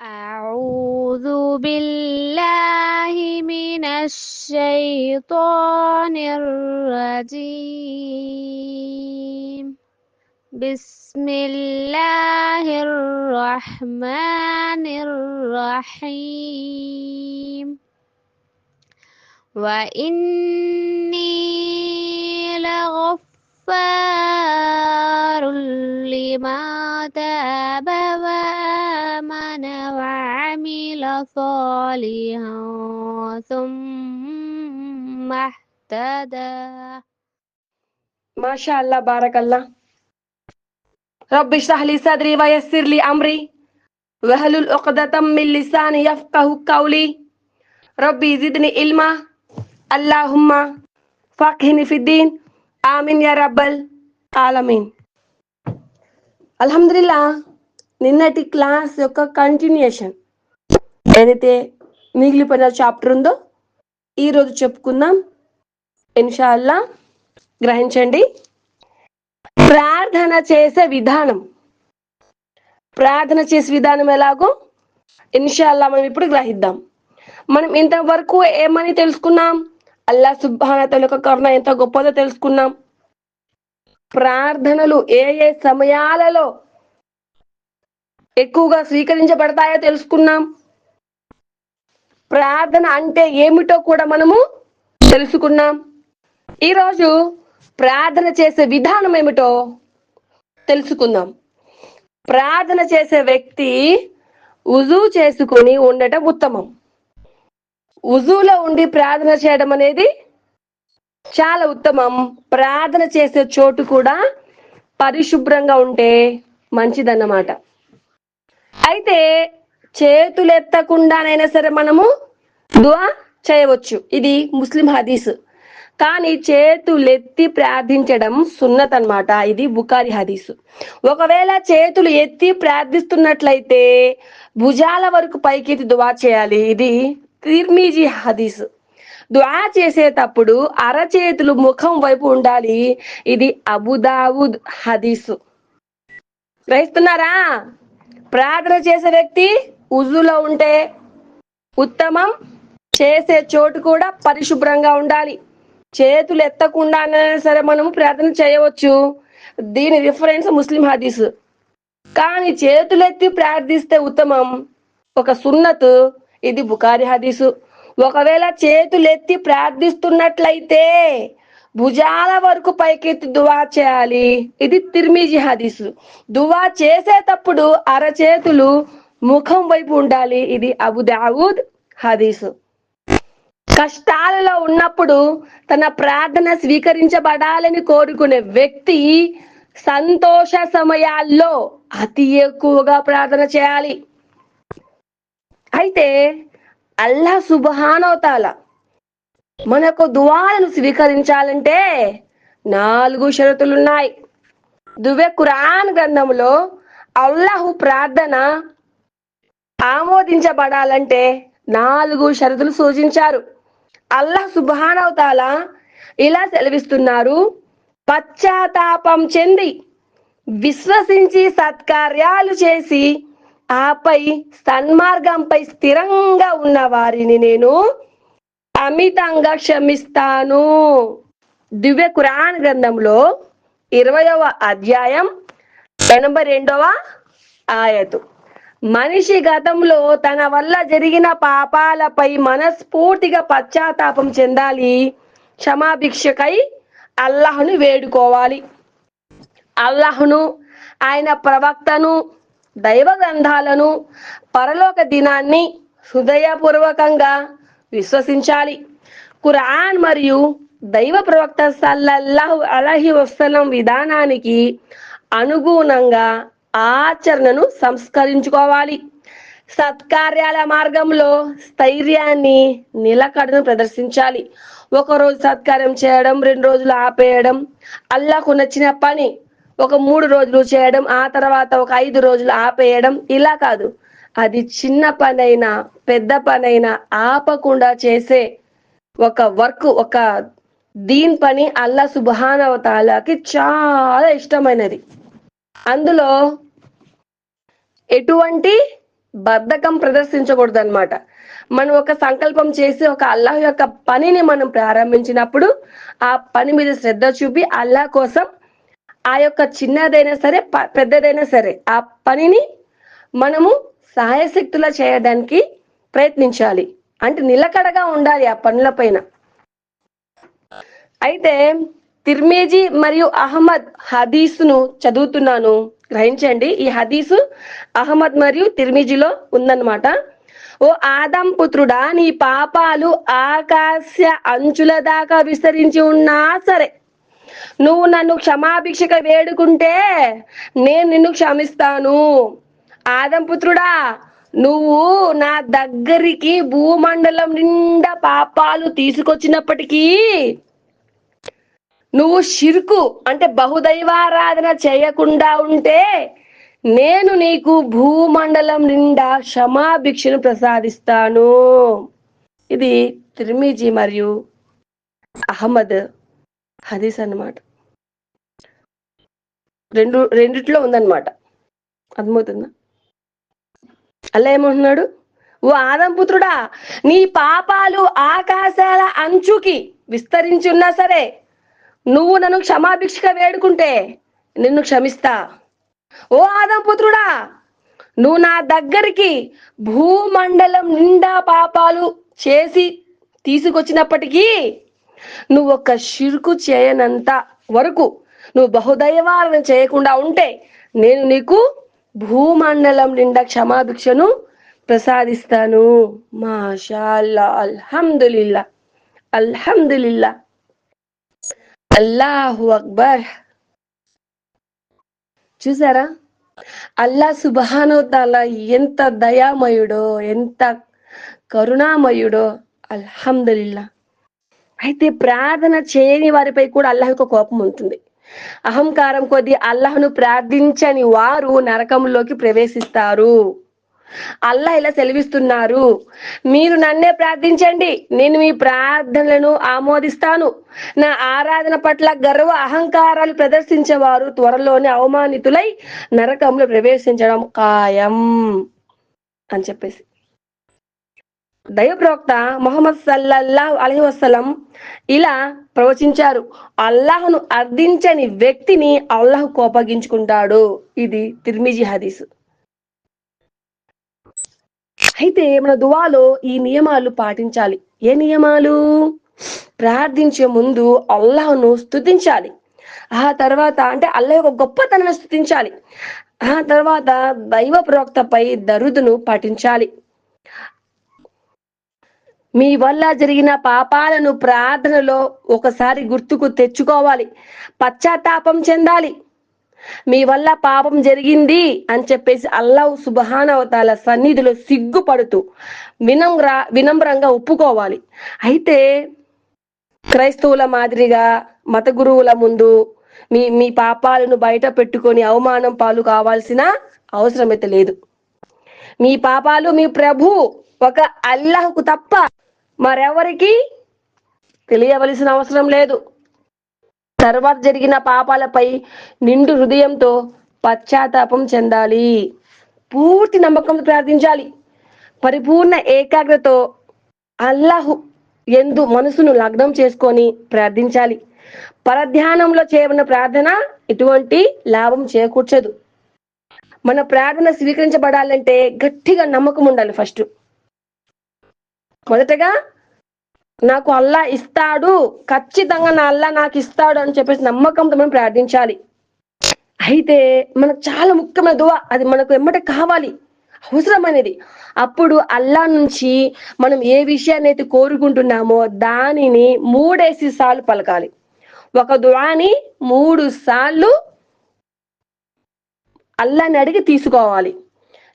أعوذ بالله من الشيطان الرجيم. بسم الله الرحمن الرحيم. وإني لغفار لما تاب وعمل صالحا ثم اهتدى ما شاء الله بارك الله رب اشرح لي صدري ويسر لي أمري واحلل عقدة من لساني يفقه قولي ربي زدني علما اللهم فقهني في الدين آمين يا رب العالمين అల్హమ్దుల్లా నిన్నటి క్లాస్ యొక్క కంటిన్యూషన్ ఏదైతే మిగిలిపోయిన చాప్టర్ ఉందో ఈరోజు చెప్పుకుందాం. ఇన్షాల్లా గ్రహించండి. ప్రార్థన చేసే విధానం. ప్రార్థన చేసే విధానం ఎలాగో ఇన్షాల్లా మనం ఇప్పుడు గ్రహిద్దాం. మనం ఇంతవరకు ఏమని తెలుసుకున్నాం? అల్లా సుబ్హానత యొక్క కరుణ ఎంత గొప్పదో తెలుసుకున్నాం. ప్రార్థనలు ఏ ఏ సమయాలలో ఎక్కువగా స్వీకరించబడతాయో తెలుసుకున్నాం. ప్రార్థన అంటే ఏమిటో కూడా మనము తెలుసుకున్నాం. ఈరోజు ప్రార్థన చేసే విధానం ఏమిటో తెలుసుకుందాం. ప్రార్థన చేసే వ్యక్తి ఉజు చేసుకొని ఉండటం ఉత్తమం. ఉజులో ఉండి ప్రార్థన చేయడం అనేది చాలా ఉత్తమం. ప్రార్థన చేసే చోటు కూడా పరిశుభ్రంగా ఉంటే మంచిదన్నమాట. అయితే చేతులు ఎత్తకుండానైనా సరే మనము దువా చేయవచ్చు. ఇది ముస్లిం హదీస్. కానీ చేతులెత్తి ప్రార్థించడం సున్నత్ అనమాట ఇది బుకారి హదీసు. ఒకవేళ చేతులు ఎత్తి ప్రార్థిస్తున్నట్లయితే భుజాల వరకు పైకెత్తి దువా చేయాలి. ఇది తిర్మీజీ హదీస్. దువా చేసేటప్పుడు అరచేతులు ముఖం వైపు ఉండాలి. ఇది అబుదావుద్ హదీసు. గ్రహిస్తున్నారా ప్రార్థన చేసే వ్యక్తి ఉజులో ఉంటే ఉత్తమం. చేసే చోటు కూడా పరిశుభ్రంగా ఉండాలి. చేతులు ఎత్తకుండానే సరే మనము ప్రార్థన చేయవచ్చు. దీని రిఫరెన్స్ ముస్లిం హదీస్. కానీ చేతులెత్తి ప్రార్థిస్తే ఉత్తమం. ఒక సున్నత్ ఇది బుకారి హదీసు. ఒకవేళ చేతులెత్తి ప్రార్థిస్తున్నట్లయితే భుజాల వరకు పైకెత్తి దువా చేయాలి. ఇది తిర్మిజి హదీసు. దువా చేసేటప్పుడు అరచేతులు ముఖం వైపు ఉండాలి. ఇది అబు దావుద్ హదీసు. కష్టాలలో ఉన్నప్పుడు తన ప్రార్థన స్వీకరించబడాలని కోరుకునే వ్యక్తి సంతోష సమయాల్లో అతి ఎక్కువగా ప్రార్థన చేయాలి. అయితే అల్లా సుబహానవతాల మనకు దువాలను స్వీకరించాలంటే నాలుగు షరతులున్నాయి. దువే ఖురాన్ గ్రంథంలో అల్లాహు ప్రార్థన ఆమోదించబడాలంటే నాలుగు షరతులు సూచించారు. అల్లాహ్ సుబానవతాల ఇలా సెలవిస్తున్నారు. పశ్చాత్తాపం చెంది విశ్వసించి సత్కార్యాలు చేసి ఆపై సన్మార్గంపై స్థిరంగా ఉన్న వారిని నేను అమితంగా క్షమిస్తాను. దివ్య కురాన్ గ్రంథంలో ఇరవయవ అధ్యాయం ఎనభై రెండవ ఆయతు. మనిషి గతంలో తన వల్ల జరిగిన పాపాలపై మనస్ఫూర్తిగా పశ్చాత్తాపం చెందాలి. క్షమాభిక్షకై అల్లాహ్ను వేడుకోవాలి. అల్లాహ్ను ఆయన ప్రవక్తను దైవ గ్రంథాలను పరలోక దినాన్ని హృదయపూర్వకంగా విశ్వసించాలి. ఖురాన్ మరియు దైవ ప్రవక్త సల్లల్లాహు అలహి వసలం విధానానికి అనుగుణంగా ఆచరణను సంస్కరించుకోవాలి. సత్కార్యాల మార్గంలో స్థైర్యాన్ని నిలకడను ప్రదర్శించాలి. ఒక రోజు సత్కార్యం చేయడం రెండు రోజులు ఆపేయడం అల్లాకు నచ్చిన పని ఒక మూడు రోజులు చేయడం ఆ తర్వాత ఒక ఐదు రోజులు ఆపేయడం ఇలా కాదు. అది చిన్న పనైనా పెద్ద పనైనా ఆపకుండా చేసే ఒక వర్క్ ఒక దీన్ పని అల్లా సుబహానవతాలకి చాలా ఇష్టమైనది. అందులో ఎటువంటి బద్ధకం ప్రదర్శించకూడదు అనమాట మనం ఒక సంకల్పం చేసి ఒక అల్లాహ్ యొక్క పనిని మనం ప్రారంభించినప్పుడు ఆ పని మీద శ్రద్ధ చూపి అల్లాహ్ కోసం ఆ యొక్క చిన్నదైనా సరే ప- పెద్దదైనా సరే ఆ పనిని మనము సహాయశక్తులా చేయడానికి ప్రయత్నించాలి. అంటే నిలకడగా ఉండాలి ఆ పనుల పైన. అయితే తిర్మేజీ మరియు అహ్మద్ హదీసును చదువుతున్నాను. గ్రహించండి ఈ హదీసు అహ్మద్ మరియు తిర్మిజీలో ఉందన్నమాట. ఓ ఆదం పుత్రుడా నీ పాపాలు ఆకాశ అంచుల దాకా విస్తరించి ఉన్నా సరే నువ్వు నన్ను క్షమాభిక్షక వేడుకుంటే నేను నిన్ను క్షమిస్తాను. ఆదం పుత్రుడా నువ్వు నా దగ్గరికి భూమండలం నిండా పాపాలు తీసుకొచ్చినప్పటికీ నువ్వు షిర్కు అంటే బహుదైవారాధన చేయకుండా ఉంటే నేను నీకు భూమండలం నిండా క్షమాభిక్షను ప్రసాదిస్తాను. ఇది తిర్మిజీ మరియు అహ్మద్ హదీస్ అన్నమాట. రెండు రెండిట్లో ఉందన్నమాట. అర్థమవుతుందా అలా ఏమంటున్నాడు? ఓ ఆదంపుత్రుడా నీ పాపాలు ఆకాశాల అంచుకి విస్తరించి ఉన్నా సరే నువ్వు నన్ను క్షమాభిక్షగా వేడుకుంటే నిన్ను క్షమిస్తా. ఓ ఆదంపుత్రుడా నువ్వు నా దగ్గరికి భూమండలం నిండా పాపాలు చేసి తీసుకొచ్చినప్పటికీ నువ్వు ఒక షిరుకు చేయనంత వరకు నువ్వు బహుదైవాలను చేయకుండా ఉంటే నేను నీకు భూమండలం నిండా క్షమాభిక్షను ప్రసాదిస్తాను. మాషాల్లా అల్హమ్దులిల్లా అల్హమ్దులిల్లా. అల్లాహు అక్బర్. చూసారా? అల్లా సుబహానోతాల ఎంత దయామయుడో ఎంత కరుణామయుడో అల్హమ్దుల్లా అయితే ప్రార్థన చేయని వారిపై కూడా అల్లాహ్ యొక్క కోపం ఉంటుంది. అహంకారం కొద్ది అల్లాహ్ను ప్రార్థించని వారు నరకంలోకి ప్రవేశిస్తారు. అల్లా ఇలా సెలవిస్తున్నారు. మీరు నన్నే ప్రార్థించండి. నేను మీ ప్రార్థనలను ఆమోదిస్తాను. నా ఆరాధన పట్ల గర్వ అహంకారాలు ప్రదర్శించేవారు త్వరలోనే అవమానితులై నరకంలో ప్రవేశించడం ఖాయం అని చెప్పేసి. దైవ ప్రవక్త మొహమ్మద్ సల్లల్లా అలహి వసలం ఇలా ప్రవచించారు. అల్లాహ్ను అర్థించని వ్యక్తిని అల్లాహ్ కోపగించుకుంటాడు. ఇది తిర్మిజి హదీస్. అయితే మన దువాలో ఈ నియమాలు పాటించాలి. ఏ నియమాలు? ప్రార్థించే ముందు అల్లాహ్ను స్థుతించాలి ఆ తర్వాత అంటే అల్లాహ్ యొక్క గొప్పతనాన్ని స్థుతించాలి ఆ తర్వాత దైవ ప్రవక్తపై దరుదును పాటించాలి. మీ వల్ల జరిగిన పాపాలను ప్రార్థనలో ఒకసారి గుర్తుకు తెచ్చుకోవాలి. పశ్చాత్తాపం చెందాలి. మీ వల్ల పాపం జరిగింది అని చెప్పేసి అల్లాహ్ సుబహానవతాల సన్నిధిలో సిగ్గుపడుతూ వినమ్ర వినమ్రంగా ఒప్పుకోవాలి. అయితే క్రైస్తవుల మాదిరిగా మత గురువుల ముందు మీ మీ పాపాలను బయట పెట్టుకొని అవమానం పాలు కావాల్సిన అవసరం అయితే లేదు. మీ పాపాలు మీ ప్రభు ఒక అల్లహకు తప్ప మరెవరికి తెలియవలసిన అవసరం లేదు. తర్వాత జరిగిన పాపాలపై నిండు హృదయంతో పశ్చాత్తాపం చెందాలి. పూర్తి నమ్మకంతో ప్రార్థించాలి. పరిపూర్ణ ఏకాగ్రతతో అల్లాహు ఎందు మనసును లగ్నం చేసుకొని ప్రార్థించాలి. పరధ్యానంలో చేయబడిన ప్రార్థన ఎటువంటి లాభం చేకూర్చదు. మన ప్రార్థన స్వీకరించబడాలంటే గట్టిగా నమ్మకం ఉండాలి ఫస్ట్. మొదటగా నాకు అల్లా ఇస్తాడు ఖచ్చితంగా నా అల్లా నాకు ఇస్తాడు అని చెప్పేసి నమ్మకంతో మనం ప్రార్థించాలి. అయితే మనకు చాలా ముఖ్యమైన దువా అది మనకు ఎమ్మట కావాలి అవసరమైనది. అప్పుడు అల్లా నుంచి మనం ఏ విషయాన్ని అయితే కోరుకుంటున్నామో దానిని మూడేసి సార్లు పలకాలి. ఒక దువాని మూడు సార్లు అల్లాని అడిగి తీసుకోవాలి.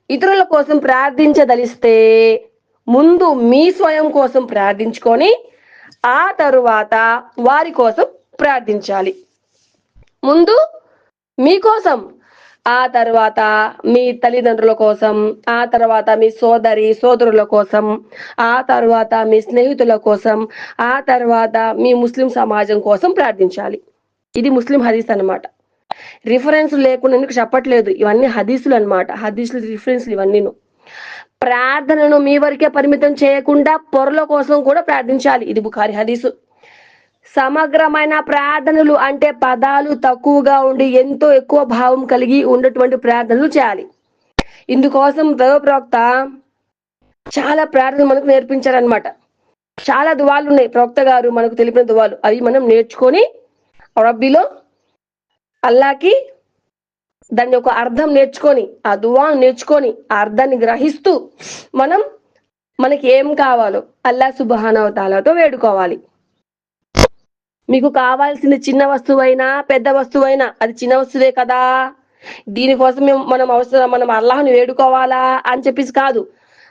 ఇతరుల కోసం ప్రార్థించదలిస్తే ముందు మీ స్వయం కోసం ప్రార్థించుకొని ఆ తరువాత వారి కోసం ప్రార్థించాలి. ముందు మీకోసం ఆ తర్వాత మీ తల్లిదండ్రుల కోసం ఆ తర్వాత మీ సోదరి సోదరుల కోసం ఆ తర్వాత మీ స్నేహితుల కోసం ఆ తర్వాత మీ ముస్లిం సమాజం కోసం ప్రార్థించాలి. ఇది ముస్లిం హదీస్ అన్నమాట. రిఫరెన్స్ లేకుండా నీకు చెప్పట్లేదు ఇవన్నీ హదీసులు అనమాట హదీసులు రిఫరెన్స్లు ఇవన్నీను. ప్రార్థనను మీ వరకే పరిమితం చేయకుండా పొరల కోసం కూడా ప్రార్థించాలి. ఇది బుఖారి హదీసు. సమగ్రమైన ప్రార్థనలు అంటే పదాలు తక్కువగా ఉండి ఎంతో ఎక్కువ భావం కలిగి ఉన్నటువంటి ప్రార్థనలు చేయాలి. ఇందుకోసం దైవ ప్రవక్త చాలా ప్రార్థనలు మనకు నేర్పించారనమాట చాలా దువాలు ఉన్నాయి. ప్రవక్త గారు మనకు తెలిపిన దువాలు. అవి మనం నేర్చుకొని రబ్బీలో అల్లాకి దాని యొక్క అర్థం నేర్చుకొని ఆ దువా నేర్చుకొని ఆ అర్థాన్ని గ్రహిస్తూ మనం మనకి ఏం కావాలో అల్లా సుబహానవతాలతో వేడుకోవాలి. మీకు కావాల్సిన చిన్న వస్తువైనా పెద్ద వస్తువైనా అది చిన్న వస్తువే కదా. దీనికోసం మేము మనం అవసరం మనం అల్లాహ్ని వేడుకోవాలా అని చెప్పేసి కాదు.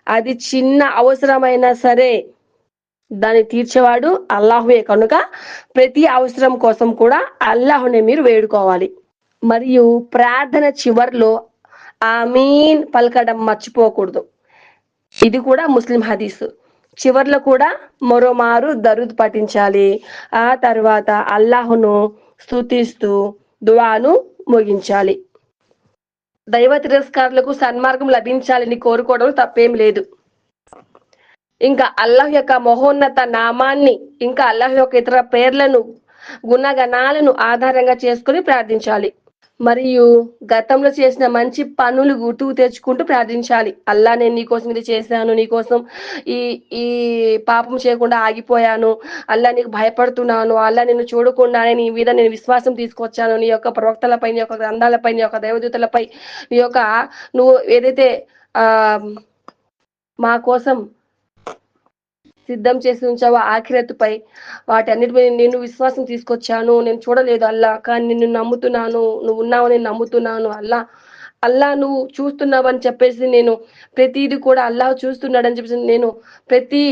అది చిన్న అవసరమైనా సరే దాన్ని తీర్చేవాడు అల్లాహువే. కనుక ప్రతి అవసరం కోసం కూడా అల్లాహునే మీరు వేడుకోవాలి. మరియు ప్రార్థన చివర్లో ఆమీన్ పలకడం మర్చిపోకూడదు. ఇది కూడా ముస్లిం హదీసు. చివర్లో కూడా మరోమారు దరుద్ పఠించాలి ఆ తర్వాత అల్లాహును స్తుతిస్తూ దువాను ముగించాలి. దైవ తిరస్కారులకు సన్మార్గం లభించాలని కోరుకోవడం తప్పేం లేదు. ఇంకా అల్లాహ్ యొక్క మహోన్నత నామాన్ని ఇంకా అల్లాహ్ యొక్క ఇతర పేర్లను గుణగణాలను ఆధారంగా చేసుకుని ప్రార్థించాలి. మరియు గతంలో చేసిన మంచి పనులు గుర్తుకు తెచ్చుకుంటూ ప్రార్థించాలి. అల్లా నేను నీకోసం ఇది చేశాను నీకోసం ఈ ఈ పాపం చేయకుండా ఆగిపోయాను. అల్లా నీకు భయపడుతున్నాను. అల్లా నిన్ను చూడకుండానే నీ మీద నేను విశ్వాసం తీసుకొచ్చాను. నీ యొక్క ప్రవక్తలపై నీ యొక్క గ్రంథాలపై నీ యొక్క దైవదూతలపై నీ యొక్క నువ్వు ఏదైతే ఆ మా కోసం సిద్ధం చేసి ఉంచావో ఆఖిరత్తుపై వాటన్నిటిపై నేను విశ్వాసం తీసుకొచ్చాను. నేను చూడలేదు అల్లా కానీ నిన్ను నమ్ముతున్నాను. నువ్వు ఉన్నావని నమ్ముతున్నాను అల్లా. అల్లా నువ్వు చూస్తున్నావని చెప్పేసి నేను ప్రతిది కూడా అల్లాహ్ చూస్తున్నాడని చెప్పేసి నేను ప్రతి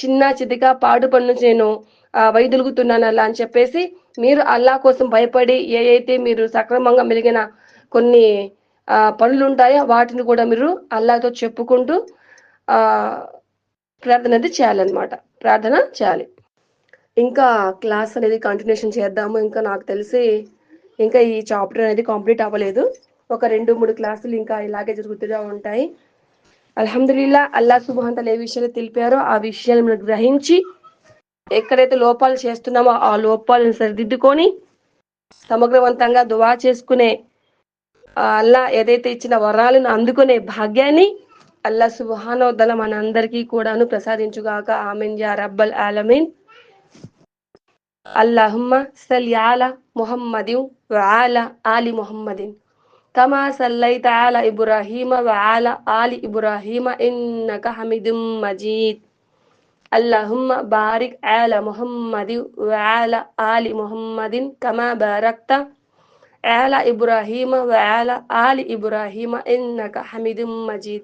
చిన్న చితిక పాడు పని నేను వైదొలుగుతున్నాను అల్లా అని చెప్పేసి మీరు అల్లా కోసం భయపడి ఏ అయితే మీరు సక్రమంగా మెలిగిన కొన్ని పనులు ఉంటాయో వాటిని కూడా మీరు అల్లాతో చెప్పుకుంటూ ఆ ప్రార్థన అనేది చేయాలన్నమాట. ప్రార్థన చేయాలి. ఇంకా క్లాస్ అనేది కంటిన్యూషన్ చేద్దాము. ఇంకా నాకు తెలిసి ఇంకా ఈ చాప్టర్ అనేది కంప్లీట్ అవ్వలేదు. ఒక రెండు మూడు క్లాసులు ఇంకా ఇలాగే జరుగుతూనే ఉంటాయి. అల్హమ్దుల్లా అల్లా సుబాంతలు ఏ విషయాలు తెలిపారో ఆ విషయాలు మనం గ్రహించి ఎక్కడైతే లోపాలు చేస్తున్నామో ఆ లోపాలను సరిదిద్దుకొని సమగ్రవంతంగా దువా చేసుకునే అల్లా ఏదైతే ఇచ్చిన వరాలను అందుకునే భాగ్యాన్ని అల్లా సుబానోద్దల మన అందరికీ కూడాను ప్రసాదించుగాక ఆమెన్ యా రబ్బల్ ఆలమీన్ اللهم صل على محمد وعلى آل محمد كما صليت على إبراهيم وعلى آل إبراهيم إنك حميد مجيد اللهم بارك على محمد وعلى آل محمد كما باركت على إبراهيم وعلى آل إبراهيم إنك حميد مجيد